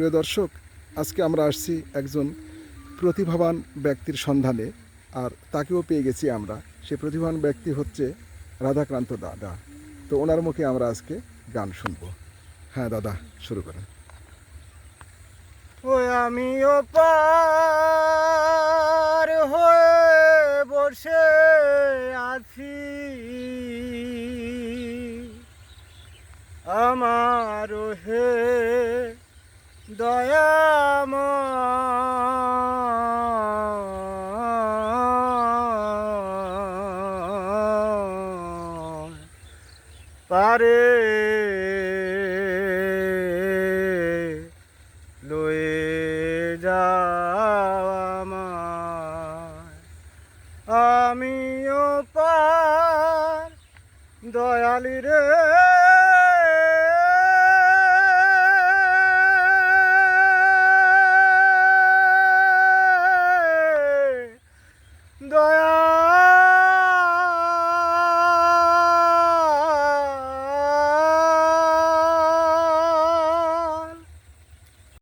প্রিয় দর্শক, আজকে আমরা আসছি একজন প্রতিভাবান ব্যক্তির সন্ধানে আর তাকেও পেয়ে গেছি আমরা। সে প্রতিভাবান ব্যক্তি হচ্ছে রাধাকান্ত দাদা। তো ওনার মুখে আমরা আজকে গান শুনব। হ্যাঁ দাদা, শুরু করেন। ওই আমিও পার হয়ে বসে আছি। আমার হে দয়াম। পারে লয়ে যাও আমায়। আমিও পার দয়ালি রে।